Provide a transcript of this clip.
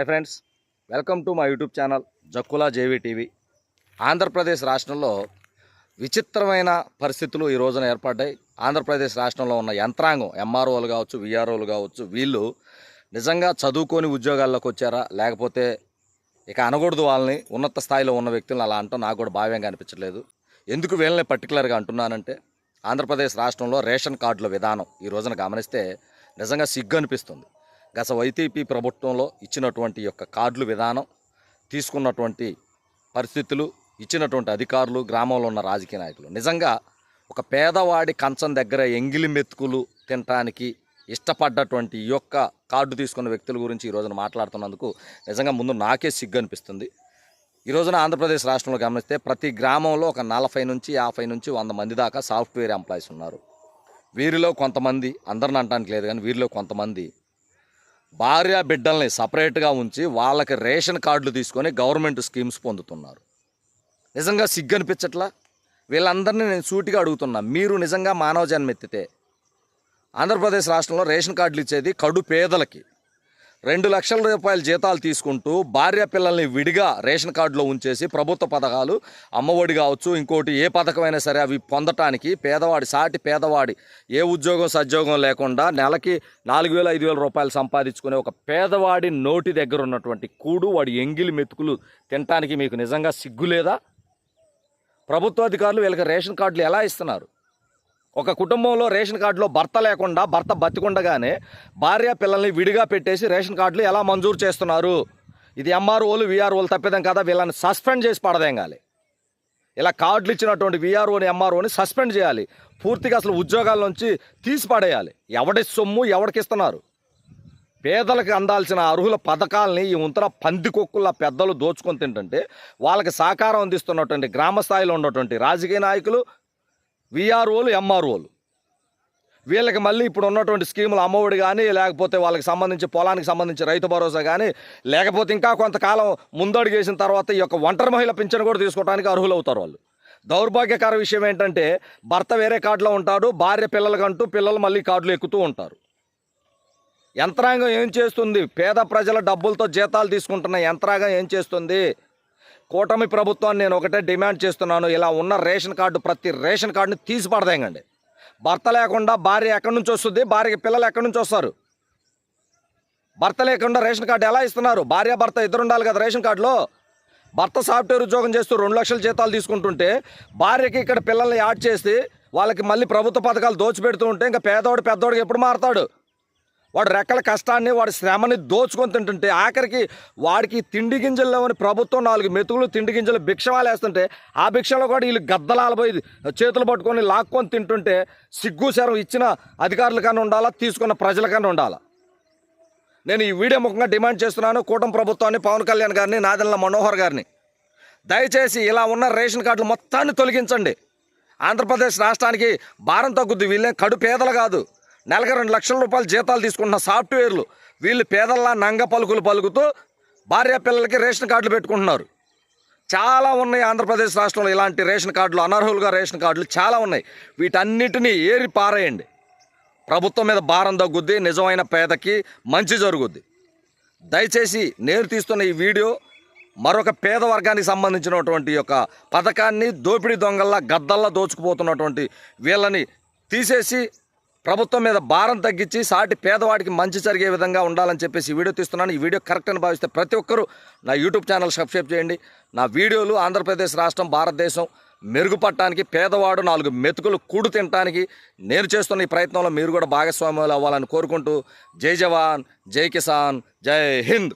Hi friends welcome to మా YouTube channel Jakkula JV TV Andhra Pradesh రాష్ట్రంలో విచిత్రమైన పరిస్థితులు ఈ రోజున ఏర్పడ్డాయి. ఆంధ్రప్రదేశ్ రాష్ట్రంలో ఉన్న యంత్రాంగం ఎంఆర్ఓలు కావచ్చు విఆర్ఓలు కావచ్చు వీళ్ళు నిజంగా చదువుకొని ఉద్యోగాల్లోకి వచ్చారా? లేకపోతే ఇక అనకూడదు వాళ్ళని ఉన్నత స్థాయిలో ఉన్న వ్యక్తులను అలా అంటాం నాకు కూడా భావ్యంగా అనిపించలేదు ఎందుకు వీళ్ళని పర్టికులర్గా అంటున్నానంటే ఆంధ్రప్రదేశ్ రాష్ట్రంలో రేషన్ కార్డుల విధానం ఈ రోజున గమనిస్తే నిజంగా సిగ్గు అనిపిస్తుంది. గత వైసీపీ ప్రభుత్వంలో ఇచ్చినటువంటి యొక్క కార్డుల విధానం తీసుకున్నటువంటి పరిస్థితులు ఇచ్చినటువంటి అధికారులు గ్రామంలో ఉన్న రాజకీయ నాయకులు. నిజంగా ఒక పేదవాడి కంచం దగ్గర ఎంగిలి మెతుకులు తినటానికి ఇష్టపడ్డటువంటి ఈ యొక్క కార్డు తీసుకున్న వ్యక్తుల గురించి ఈ రోజున మాట్లాడుతున్నందుకు నిజంగా ముందు నాకే సిగ్గు అనిపిస్తుంది ఈ రోజున ఆంధ్రప్రదేశ్ రాష్ట్రంలో గమనిస్తే ప్రతి గ్రామంలో ఒక నలభై నుంచి యాభై నుంచి వంద మంది దాకా సాఫ్ట్వేర్ ఎంప్లాయీస్ ఉన్నారు. వీరిలో కొంతమంది అందరిని అనడానికి లేదు కానీ వీరిలో కొంతమంది భార్య బిడ్డల్ని సపరేట్గా ఉంచి వాళ్ళకి రేషన్ కార్డులు తీసుకొని గవర్నమెంట్ స్కీమ్స్ పొందుతున్నారు. నిజంగా సిగ్గనిపించట్లా? వీళ్ళందరినీ నేను సూటిగా అడుగుతున్నా మీరు నిజంగా మానవ జన్మెత్తితే ఆంధ్రప్రదేశ్ రాష్ట్రంలో రేషన్ కార్డులు ఇచ్చేది కడు పేదలకి. రెండు లక్షల రూపాయల జీతాలు తీసుకుంటూ భార్య పిల్లల్ని విడిగా రేషన్ కార్డులో ఉంచేసి ప్రభుత్వ పథకాలు అమ్మఒడి కావచ్చు ఇంకోటి ఏ పథకమైనా సరే అవి పొందటానికి పేదవాడి సాటి పేదవాడి ఏ ఉద్యోగం సద్యోగం లేకుండా నెలకి నాలుగు వేల ఐదు వేల రూపాయలు సంపాదించుకునే ఒక పేదవాడి నోటి దగ్గర ఉన్నటువంటి కూడు వాడి ఎంగిలి మెతుకులు తినటానికి మీకు నిజంగా సిగ్గు లేదా ప్రభుత్వ అధికారులు వీళ్ళకి రేషన్ కార్డులు ఎలా ఇస్తున్నారు? ఒక కుటుంబంలో రేషన్ కార్డులో భర్త లేకుండా భర్త బతికుండగానే భార్య పిల్లల్ని విడిగా పెట్టేసి రేషన్ కార్డులు ఎలా మంజూరు చేస్తున్నారు? ఇది ఎంఆర్ఓలు విఆర్ఓలు తప్పిదం కదా? వీళ్ళని సస్పెండ్ చేసి పడదేంగాలి. ఇలా కార్డులు ఇచ్చినటువంటి విఆర్ఓని ఎంఆర్ఓని సస్పెండ్ చేయాలి. పూర్తిగా అసలు ఉద్యోగాల నుంచి తీసి పడేయాలి. ఎవడి సొమ్ము ఎవడికి ఇస్తున్నారు పేదలకు అందాల్సిన అర్హుల పథకాలని ఈ ఉంతర పందికొక్కుల పెద్దలు దోచుకొని తింటుంటే వాళ్ళకి సహకారం అందిస్తున్నటువంటి గ్రామ స్థాయిలో ఉన్నటువంటి రాజకీయ నాయకులు విఆర్ఓలు ఎంఆర్ఓలు. వీళ్ళకి మళ్ళీ ఇప్పుడు ఉన్నటువంటి స్కీములు అమ్మఒడి కానీ లేకపోతే వాళ్ళకి సంబంధించి పొలానికి సంబంధించి రైతు భరోసా కానీ లేకపోతే ఇంకా కొంతకాలం ముందడుగు వేసిన తర్వాత ఈ యొక్క ఒంటరి మహిళ పింఛను కూడా తీసుకోవడానికి అర్హులవుతారు వాళ్ళు. దౌర్భాగ్యకర విషయం ఏంటంటే భర్త వేరే కార్డులో ఉంటాడు భార్య పిల్లలకంటూ పిల్లలు మళ్ళీ కార్డులు ఎక్కుతూ ఉంటారు. యంత్రాంగం ఏం చేస్తుంది? పేద ప్రజల డబ్బులతో జీతాలు తీసుకుంటున్న యంత్రాంగం ఏం చేస్తుంది? కూటమి ప్రభుత్వాన్ని నేను ఒకటే డిమాండ్ చేస్తున్నాను. ఇలా ఉన్న రేషన్ కార్డు ప్రతి రేషన్ కార్డుని తీసిపడదేయండి భర్త లేకుండా భార్య ఎక్కడి నుంచి వస్తుంది? భార్యకి పిల్లలు ఎక్కడి నుంచి వస్తారు? భర్త లేకుండా రేషన్ కార్డు ఎలా ఇస్తున్నారు? భార్య భర్త ఇద్దరు ఉండాలి కదా రేషన్ కార్డులో? భర్త సాఫ్ట్వేర్ ఉద్యోగం చేస్తూ రెండు లక్షల జీతాలు తీసుకుంటుంటే భార్యకి ఇక్కడ పిల్లల్ని యాడ్ చేసి వాళ్ళకి మళ్ళీ ప్రభుత్వ పథకాలు దోచిపెడుతూ ఉంటే ఇంకా పేదవాడు పెద్దవాడికి ఎప్పుడు మారతాడు? వాడు రెక్కల కష్టాన్ని వాడి శ్రమని దోచుకొని తింటుంటే ఆఖరికి వాడికి తిండి గింజలు లేవని ప్రభుత్వం నాలుగు మెతుకులు తిండి గింజలు భిక్షవాలు వేస్తుంటే ఆ భిక్షలో కూడా వీళ్ళు గద్దలాలపోయి చేతులు పట్టుకొని లాక్కొని తింటుంటే సిగ్గు శరం ఇచ్చిన అధికారులకన్నా ఉండాలా తీసుకున్న ప్రజలకన్నా ఉండాలా? నేను ఈ వీడియో ముఖంగా డిమాండ్ చేస్తున్నాను కూటమి ప్రభుత్వాన్ని పవన్ కళ్యాణ్ గారిని నాదెల్ల మనోహర్ గారిని. దయచేసి ఇలా ఉన్న రేషన్ కార్డులు మొత్తాన్ని తొలగించండి. ఆంధ్రప్రదేశ్ రాష్ట్రానికి భారం తగ్గుద్ది వీళ్ళే కడు పేదలు కాదు. నెలకు రెండు లక్షల రూపాయలు జీతాలు తీసుకుంటున్న సాఫ్ట్వేర్లు వీళ్ళు పేదల్లా నంగ పలుకులు పలుకుతూ భార్య పిల్లలకి రేషన్ కార్డులు పెట్టుకుంటున్నారు. చాలా ఉన్నాయి ఆంధ్రప్రదేశ్ రాష్ట్రంలో ఇలాంటి రేషన్ కార్డులు అనర్హులుగా రేషన్ కార్డులు చాలా ఉన్నాయి. వీటన్నిటినీ ఏరి పారేయండి. ప్రభుత్వం మీద భారం తగ్గుద్ది నిజమైన పేదకి మంచి జరుగుద్ది. దయచేసి నేను తీస్తున్న ఈ వీడియో మరొక పేద వర్గానికి సంబంధించినటువంటి యొక్క పథకాన్ని దోపిడీ దొంగల్లా గద్దల్లా దోచుకుపోతున్నటువంటి వీళ్ళని తీసేసి ప్రభుత్వం మీద భారం తగ్గించి సాటి పేదవాడికి మంచి జరిగే విధంగా ఉండాలని చెప్పేసి ఈ వీడియో తీస్తున్నాను. ఈ వీడియో కరెక్ట్ అని భావిస్తే ప్రతి ఒక్కరూ నా యూట్యూబ్ ఛానల్ సబ్స్క్రైబ్ చేయండి. నా వీడియోలు ఆంధ్రప్రదేశ్ రాష్ట్రం భారతదేశం మెరుగుపడటానికి పేదవాడు నాలుగు మెతుకులు కూడు తినటానికి నేను చేస్తున్న ఈ ప్రయత్నంలో మీరు కూడా భాగస్వామ్యాలు అవ్వాలని కోరుకుంటూ జై జవాన్ జై కిసాన్ జై హింద్.